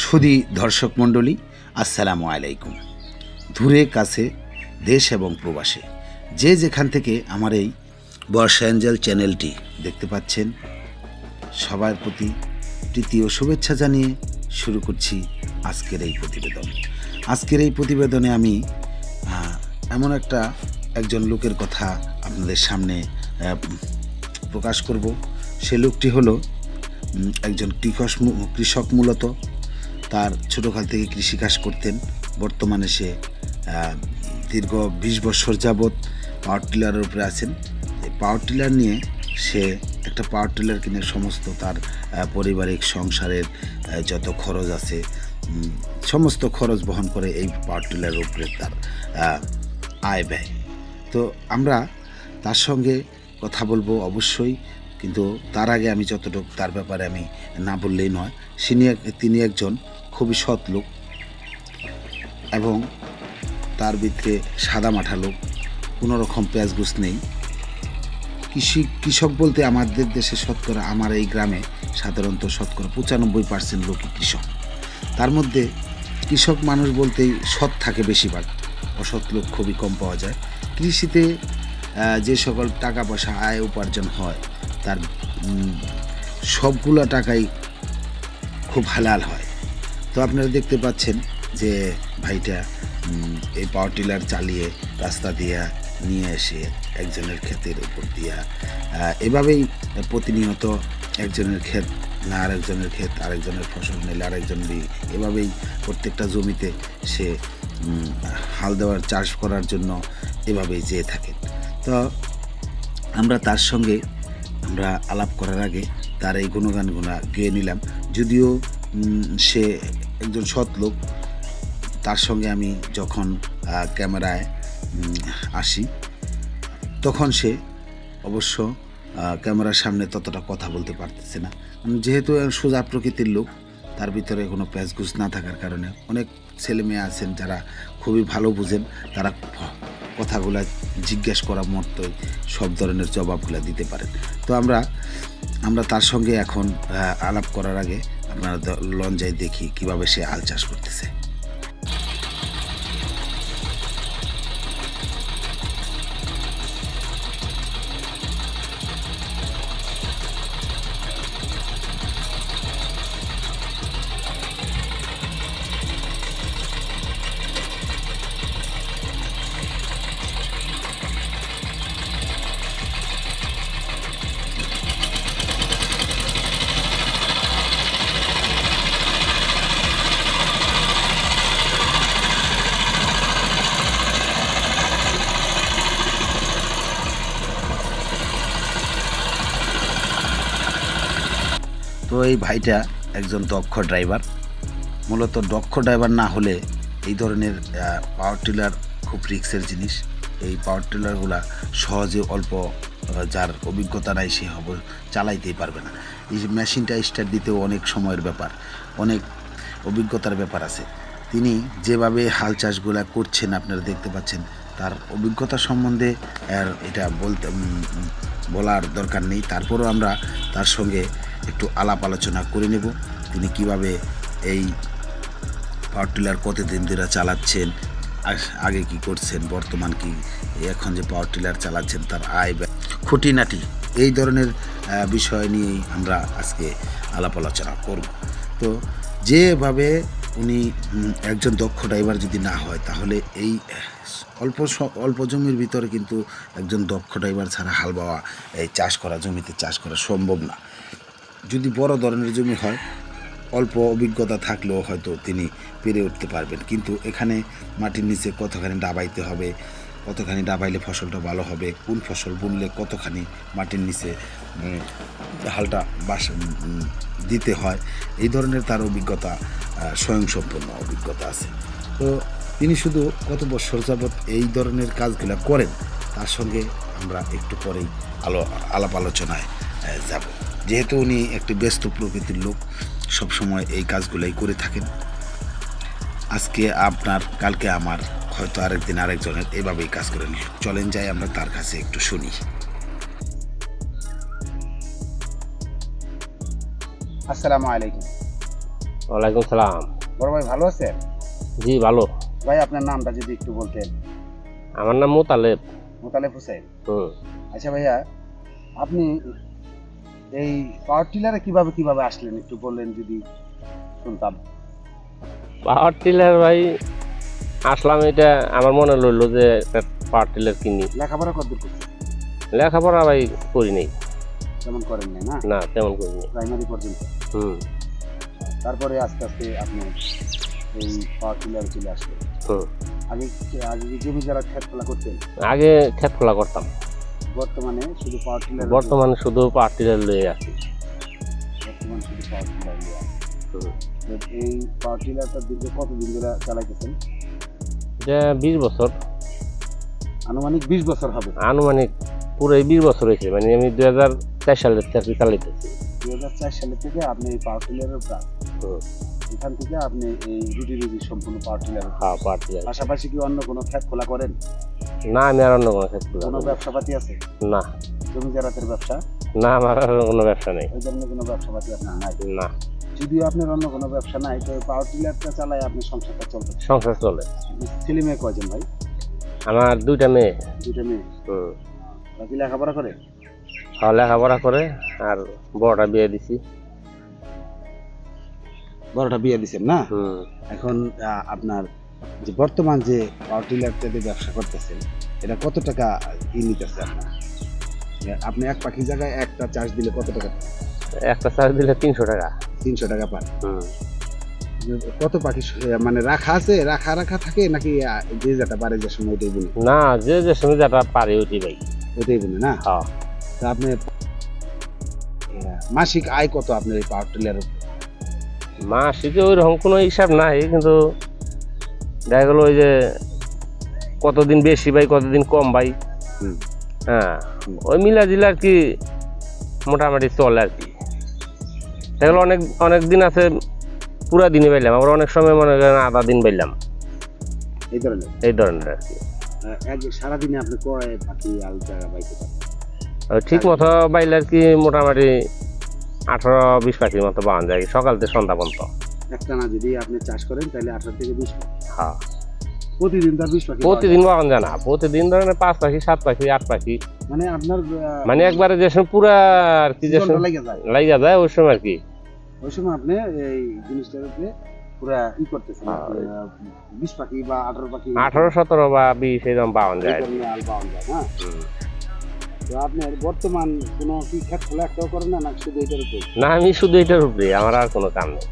সুদী দর্শক মণ্ডলী, আসসালামু আলাইকুম। দূরে, কাছে, দেশ এবং প্রবাসে যে যেখান থেকে আমার এই বর্ষা অ্যাঞ্জেল চ্যানেলটি দেখতে পাচ্ছেন, সবার প্রতি তৃতীয় শুভেচ্ছা জানিয়ে শুরু করছি আজকের এই প্রতিবেদন। আজকের এই প্রতিবেদনে আমি এমন একটা একজন লোকের কথা আপনাদের সামনে প্রকাশ করব। সে লোকটি হলো একজন কৃষক কৃষক মূলত। তার ছোটোকাল থেকে কৃষিকাজ করতেন। বর্তমানে সে দীর্ঘ বিশ বছর যাবৎ পাওয়ার টিলারের উপরে আছেন। পাওয়ার টিলার নিয়ে সে একটা পাওয়ার টিলার কিনে সমস্ত তার পারিবারিক সংসারের যত খরচ আছে সমস্ত খরচ বহন করে এই পাওয়ার টিলারের উপরে তার আয় ব্যয়। তো আমরা তার সঙ্গে কথা বলব অবশ্যই, কিন্তু তার আগে আমি যতটুকু, তার ব্যাপারে আমি না বললেই নয়। তিনি তিনি একজন খুবই সৎ লোক এবং তার ভিতরে সাদা মাঠা লোক, কোনো রকম পেঁয়াজগুস নেই। কৃষি, কৃষক বলতে আমাদের দেশে শতকরা, আমার এই গ্রামে সাধারণত শতকরা পঁচানব্বই পার্সেন্ট লোকই কৃষক। তার মধ্যে কৃষক মানুষ বলতেই সৎ থাকে বেশিরভাগ, অসৎ লোক খুবই কম পাওয়া যায়। কৃষিতে যে সকল টাকা পয়সা আয় উপার্জন হয়, তার সবগুলো টাকাই খুব হালাল হয়। তো আপনারা দেখতে পাচ্ছেন যে ভাইটা এই পাওয়ার টিলার চালিয়ে রাস্তা দিয়া নিয়ে এসে একজনের ক্ষেতের উপর দিয়া এভাবেই প্রতিনিয়ত একজনের ক্ষেত না আরেকজনের ক্ষেত, আরেকজনের ফসল নিলে আরেকজন দিই এভাবেই প্রত্যেকটা জমিতে সে হাল দেওয়ার, চাষ করার জন্য এভাবেই যেয়ে থাকেন তো আমরা তার সঙ্গে আমরা আলাপ করার আগে তার এই গুণগানগুলা গেয়ে নিলাম। যদিও সে একজন সৎ লোক। তার সঙ্গে আমি যখন ক্যামেরায় আসি, তখন সে অবশ্য ক্যামেরার সামনে ততটা কথা বলতে পারতেছে না। যেহেতু সোজা প্রকৃতির লোক, তার ভিতরে কোনো প্যাচগুস না থাকার কারণে অনেক ছেলে মেয়ে আছেন যারা খুবই ভালো বুঝেন, তারা কথাগুলা জিজ্ঞেস করা মতোই সব ধরনের জবাবগুলো দিতে পারেন। তো আমরা আমরা তার সঙ্গে এখন আলাপ করার আগে আপনারা লঞ্চায় দেখি কীভাবে সে আল চাষ করতেছে। তো এই ভাইটা একজন দক্ষ ড্রাইভার। মূলত দক্ষ ড্রাইভার না হলে এই ধরনের পাওয়ার টিলার খুব রিক্সের জিনিস। এই পাওয়ার টিলারগুলা সহজে অল্প যার অভিজ্ঞতা নাই সে হব, চালাইতেই পারবে না। এই মেশিনটা স্টার্ট দিতেও অনেক সময়ের ব্যাপার, অনেক অভিজ্ঞতার ব্যাপার আছে। তিনি যেভাবে হাল চাষগুলা করছেন, আপনারা দেখতে পাচ্ছেন, তার অভিজ্ঞতা সম্বন্ধে আর এটা বলতে বলার দরকার নেই। তারপরও আমরা তার সঙ্গে একটু আলাপ আলোচনা করে নেব। তিনি কীভাবে এই পাওয়ার টিলার কতদিন ধরে চালাচ্ছেন আগে কি করছেন, বর্তমান কি, এখন যে পাওয়ার টিলার চালাচ্ছেন, তার আয় খুঁটিনাটি, এই ধরনের বিষয় নিয়েই আমরা আজকে আলাপ আলোচনা করব। তো যেভাবে উনি একজন দক্ষ ড্রাইভার যদি না হয়, তাহলে এই, অল্প অল্প জমির ভিতরে কিন্তু একজন দক্ষ ড্রাইভার ছাড়া হাল বাওয়া, এই চাষ করা জমিতে চাষ করা সম্ভব না। যদি বড় ধরনের জমি হয়, অল্প অভিজ্ঞতা থাকলেও হয়তো তিনি পেরে উঠতে পারবেন। কিন্তু এখানে মাটির নিচে কতখানি ডাবাইতে হবে, কতখানি ডাবাইলে ফসলটা ভালো হবে, কোন ফসল বুনলে কতখানি মাটির নিচে হালটা বাস দিতে হয়, এই ধরনের তার অভিজ্ঞতা স্বয়ংসম্পন্ন অভিজ্ঞতা আছে। তো তিনি শুধু কত বছর যাবৎ এই ধরনের কাজগুলো করেন, তার সঙ্গে আমরা একটু পরেই আলো, আলাপ আলোচনায় যাব। যেহেতু উনি একটি ব্যস্ত প্রকৃতির লোক সবসময় এই কাজগুলাই করে থাকেন। আজকে আপনার কালকে আমার হয়তো আরেকদিন আরেকজনের এভাবেই কাজ করে নিল চলেন যাই আমরা তার কাছে একটু শুনি। আসসালামু আলাইকুম। ওয়ালাইকুম সালাম। বড় ভাই ভালো আছেন? জি ভালো। ভাই আপনার নামটা যদি একটু বলতেন। আমার নাম মোতালেব। মোতালেব হোসেন হুম। আচ্ছা ভাইয়া আপনি এই পাওয়ার টিলারে কীভাবে কীভাবে আসলেন? একটু বললেন যদি শুনতাম। পাওয়ার টিলার ভাই আসলাম এটা আমার মনে লইলো যে পাওয়ার টিলার কিনি। লেখাপড়া কত করছেন? লেখাপড়া ভাই করি নাই। তেমন করেন না না? না তেমন করি নাই। প্রাইমারি পর্যন্ত? হুম। তারপরে আস্তে আস্তে আপনি এই পাওয়ার টিলারে চলে আসলেন হুম। আগে আগে জমি যারা খেত ফেলা করতেন? আগে খেত খোলা করতাম। বর্তমানে শুধু পাওয়ার টিলার বর্তমানে শুধু পাওয়ার টিলার লয়ে আছি। বর্তমানে শুধু পাওয়ার টিলার নিয়ে আছে। তো এই পাওয়ার টিলারটা দীর্ঘ কতদিন ধরে চালাইতেছেন? এটা বিশ বছর। আনুমানিক বিশ বছর হবে। আনুমানিক পুরো বিশ বছর হয়েছে মানে আমি দুই হাজার চার সালের থেকে চালাইতেছি। দুই হাজার চার সালে থেকে আপনি এই পাওয়ার টিলারের প্রাণ হুম। এখান থেকে আপনি এই রুটি রুটি সম্পূর্ণ পাওয়ার টিলার হ্যাঁ পাওয়ার টিলার পাশাপাশি কি অন্য কোনো খেত খোলা করেন? না আমি আর অন্য কোনো ক্ষেত খোলা কোনো করি না। ব্যবসাপাতি আছে? না। জমি জারাতের ব্যবসা? না আমার আর কোনো ব্যবসা নেই। ওই ধরনের কোনো ব্যবসাপাতি আপনার নাই? না। যদিও আপনার অন্য কোনো ব্যবসা নাই তো পাওয়ার টিলারটা চালায় আপনি সংসারটা চলতে সংসার চলে। ছেলে মেয়ে কয়জন ভাই? আমার দুইটা মেয়ে। দুইটা মেয়ে? হুম। বাকি লেখাপড়া করে? খাওয়া লেখাপড়া করে আর বড়টা বিয়ে দিছি। বড়টা বিয়ে দিচ্ছেন না? হুম। এখন আপনার যে বর্তমান যে পাওয়ার টিলারটা দিয়ে ব্যবসা করতেছেন এটা কত টাকা ই নিতেছে আপনার? আপনি এক পাখি জায়গায় একটা চার্জ দিলে কত টাকা? একটা চার্জ দিলে তিনশো টাকা। তিনশো টাকা পান কত পাখি মানে রাখা আছে রাখা রাখা থাকে নাকি যে যেটা পারে যে সময় ওইটাই বুনে? না যে যে সময় যেটা পারে ওইটি ভাই ওইটাই বুনে না? হ্যাঁ। তা আপনি মাসিক আয় কত আপনার এই পাওয়ার টিলার মাসিকে ওই রকম কোনো হিসাব নাই কিন্তু দেখা গেলো ওই যে কতদিন বেশি ভাই কতদিন কম ভাই। হুম। হ্যাঁ ওই মিলা জিলা আর কি মোটামুটি চলে আর কি। দেখা অনেক অনেক দিন আছে পুরা দিনই পাইলাম আবার অনেক সময় মনে করেন আধা দিন পাইলাম। এই ধরনের? এই ধরনের আর কি। সারাদিনে আপনি কয় পাখি আল জায়গা ঠিক মতো বাইলে আর কি মোটামুটি আঠারো বিশ পাখির মতো পাওয়া যায় সকাল থেকে সন্ধ্যা পর্যন্ত। একটা না যদি আপনি চাষ করেন তাহলে আঠারো থেকে বিশ হ্যাঁ। প্রতিদিন তার বিশ পাখি প্রতিদিন পাওয়া যায় না। প্রতিদিন ধরেন পাঁচ পাখি সাত পাখি আট পাখি। মানে আপনার মানে একবারে যে সময় পুরা আর কি যে যায়। ওই সময় আর কি। ওই সময় আপনি এই জিনিসটার উপরে পুরা ই করতেছেন। হ্যাঁ, বিশ পাখি বা আঠারো পাখি। আঠারো সতেরো বা বিশ এরকম এই যায়। হ্যাঁ তো আপনার বর্তমান কোনো কি খেত খোলা একটাও করেন না না শুধু এটার উপরে না আমি শুধু এটার উপরে আমার আর কোনো কাম নেই।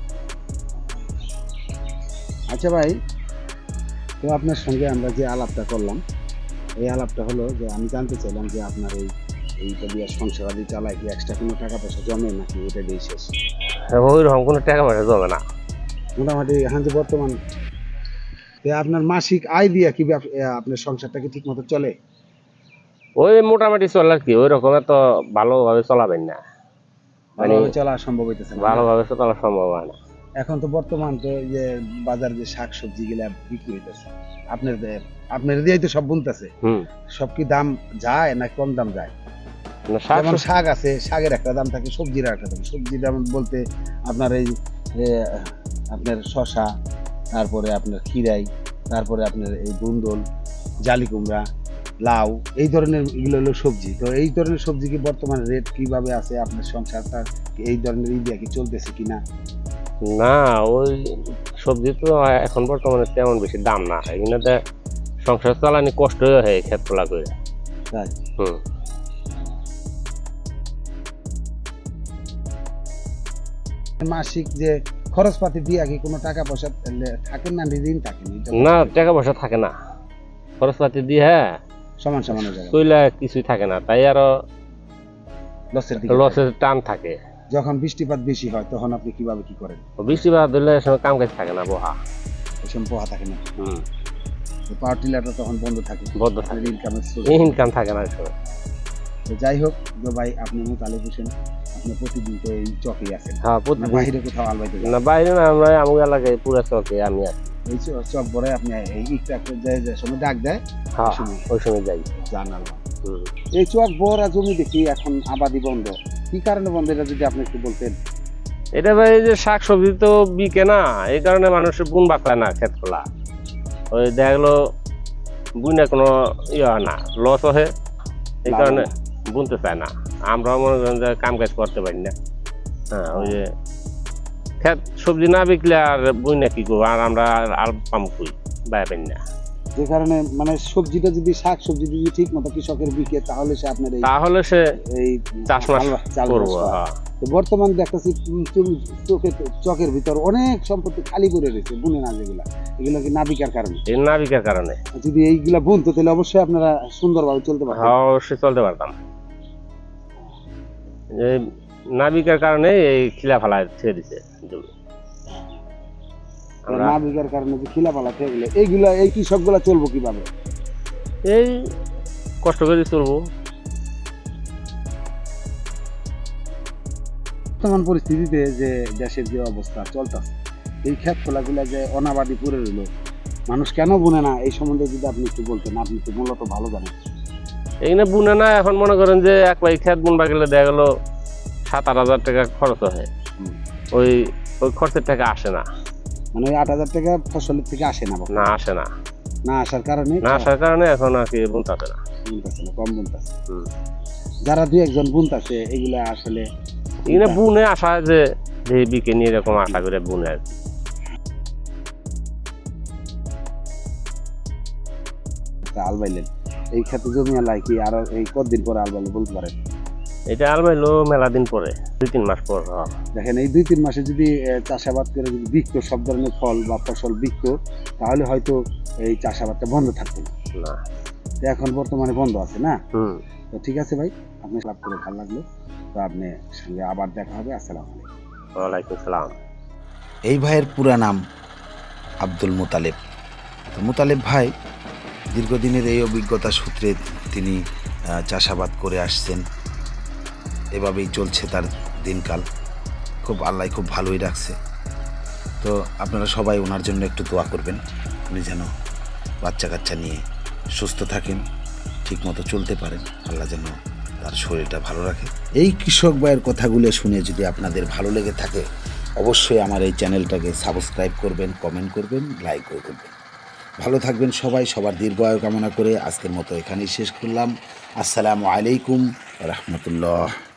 আচ্ছা ভাই তো আপনার সঙ্গে আমরা যে আলাপটা করলাম এই আলাপটা হলো যে আমি জানতে চাইলাম যে আপনার এই এইটা দিয়ে সংসার আদি চালায় কি এক্সট্রা কোনো টাকা পয়সা জমে নাকি এটা দিয়ে শেষ? ওই রকম কোনো টাকা পয়সা যাবে না। মোটামুটি এখন যে বর্তমান তো আপনার মাসিক আয় দিয়ে কি আপনার সংসারটা কি ঠিক মতো চলে? ওই মোটামুটি চলে আর কি ওই রকম এত ভালোভাবে চলাবেন না। মানে চলা সম্ভব হইতেছে ভালোভাবে চলা সম্ভব হয় না। এখন তো বর্তমান তো যে বাজার যে শাক সবজি গুলা বিক্রি হইতেছে আপনার আপনার দিয়েই তো সব বুনতেছে। হুম। সব কি দাম যায় না কম দাম যায়? শাক যেমন শাক আছে শাকের একটা দাম থাকে সবজির একটা দাম। সবজির দাম বলতে আপনার এই আপনার শশা তারপরে আপনার খিরাই তারপরে আপনার এই দুন্দল জালি কুমড়া লাউ এই ধরনের এগুলো হলো সবজি। তো এই ধরনের সবজি কি বর্তমানে রেট কীভাবে আছে? আপনার সংসারটা এই ধরনের ইন্ডিয়া কি চলতেছে কিনা? না ওই সবজি তো এখন বর্তমানে তেমন বেশি দাম না। এখানে সংসার চালানি কষ্ট হয় খেত তোলা করে হুম। মাসিক যে খরচপাতি দিয়ে কি কোনো টাকা পয়সা থাকে না ঋণ থাকে না? টাকা পয়সা থাকে না। খরচপাতি দিয়ে হ্যাঁ সমান সমান হয়ে কিছুই থাকে না। তাই আরও লসের টান থাকে। যখন বৃষ্টিপাত বেশি হয় তখন আপনি কীভাবে কি করেন? বৃষ্টিপাত দিলে এ সময় কাম কাজ থাকে না বহা। ওইসব পোহা থাকে না? হুম। পাওয়ার টিলারটা তখন বন্ধ থাকে। বন্ধ থাকে। ইনকামের ইনকাম থাকে না সময়। তো যাই হোক তো ভাই আপনি মোতালেব হোসেন আপনি প্রতিদিন তো এই চকেই আছেন। হ্যাঁ প্রতিদিন। বাইরে কোথাও আলবাইতে না বাইরে না আমরা আমার এলাকায় পুরো চকে আমি আছি। এই চক ভরে আপনি এই ইটটা একটা যে সময় ডাক দেয় হ্যাঁ ওই সময়। যাই। জান আলবা এই চক ভরা জমি দেখি এখন আবাদি বন্ধ। কি কারণে বন্ধ? এটা যদি আপনি একটু বলতেন। এটা ভাই যে শাক সবজি তো বিকে না এই কারণে মানুষের বুন বাঁচায় না ক্ষেত খোলা ওই দেখা গেলো বুনে কোনো ইয়ে না লস হয় এই কারণে বুনতে চায় না। আমরাও মনে করেন যে কাম কাজ করতে পারি না। হ্যাঁ ওই যে ক্ষেত সবজি না বিকলে আর বুনে কি করব? আর আমরা আর পাম কই? বাই পাই না। যে কারণে মানে সবজিটা যদি শাক সবজি যদি ঠিক মতো কৃষকের বিকে তাহলে সে আপনার এই তাহলে সে এই চাষবাস করব হ্যাঁ। তো বর্তমান দেখতেছি চোখের চকের ভিতর অনেক সম্পত্তি খালি করে রয়েছে বুনে না যেগুলা। এগুলো কি না বিকার কারণে? এই না বিকার কারণে। যদি এইগুলা বুনতো তাহলে অবশ্যই আপনারা সুন্দরভাবে চলতে পারতেন। হ্যাঁ অবশ্যই চলতে পারতাম। এই নাবিকের কারণে এই খিলা ফালা ছেড়ে দিছে। জমি না কারণে যে খিলা পালা থেকে এইগুলা এই কৃষকগুলা চলবো কীভাবে? এই কষ্ট করে চলবো। বর্তমান পরিস্থিতিতে যে দেশের যে অবস্থা চলতেছে এই খোলাগুলা যে অনাবাদি পড়ে রইল মানুষ কেন বুনে না? এই সম্বন্ধে যদি আপনি একটু বলতেন আপনি তো মূলত ভালো জানেন। এইখানে বুনে না এখন মনে করেন যে এক পাই খেত বুনবা গেলে দেখা গেলো সাত আট হাজার টাকা খরচ হয়। ওই ওই খরচের টাকা আসে না। মানে আট হাজার টাকা ফসলের থেকে আসে না না আসে না। না আসার কারণে না আসার কারণে এখন আর কি বুনতে না। বুনতেছে না কম বুনতেছে। যারা দুই একজন বুনতেছে এগুলা আসলে এখানে বুনে আসা যে বিকে নিয়ে এরকম আশা করে বুনে আর কি। তা এই ক্ষেত্রে জমি আলাই কি আরও এই কতদিন পরে আলবাইলে বলতে পারেন? এটা আলমাইলো মেলা দিন পরে দুই তিন মাস পর। দেখেন এই দুই তিন মাসে যদি চাষাবাদ করে যদি বিকতো সব ধরনের ফল বা ফসল বিকতো তাহলে হয়তো এই চাষাবাদটা বন্ধ থাকতো না। এখন বর্তমানে বন্ধ আছে না? হুম। তো ঠিক আছে ভাই আপনি লাভ করে ভালো লাগল। তো আপনি সঙ্গে আবার দেখা হবে আসসালামু আলাইকুম। ওয়ালাইকুম সালাম। এই ভাইয়ের পুরা নাম আব্দুল মোতালেব। তো মোতালেব ভাই দীর্ঘদিনের এই অভিজ্ঞতা সূত্রে তিনি চাষাবাদ করে আসছেন। এভাবেই চলছে তার দিনকাল। খুব আল্লাহ খুব ভালোই রাখছে। তো আপনারা সবাই ওনার জন্য একটু দোয়া করবেন, উনি যেন বাচ্চা কাচ্চা নিয়ে সুস্থ থাকেন, ঠিকমতো চলতে পারেন। আল্লাহ যেন তার শরীরটা ভালো রাখে। এই কৃষক ভাইয়ের কথাগুলো শুনে যদি আপনাদের ভালো লেগে থাকে, অবশ্যই আমার এই চ্যানেলটাকে সাবস্ক্রাইব করবেন, কমেন্ট করবেন, লাইক করবেন। ভালো থাকবেন সবাই, সবার দীর্ঘায়ু কামনা করে আজকের মতো এখানেই শেষ করলাম। আসসালামু আলাইকুম রহমতুল্লাহ।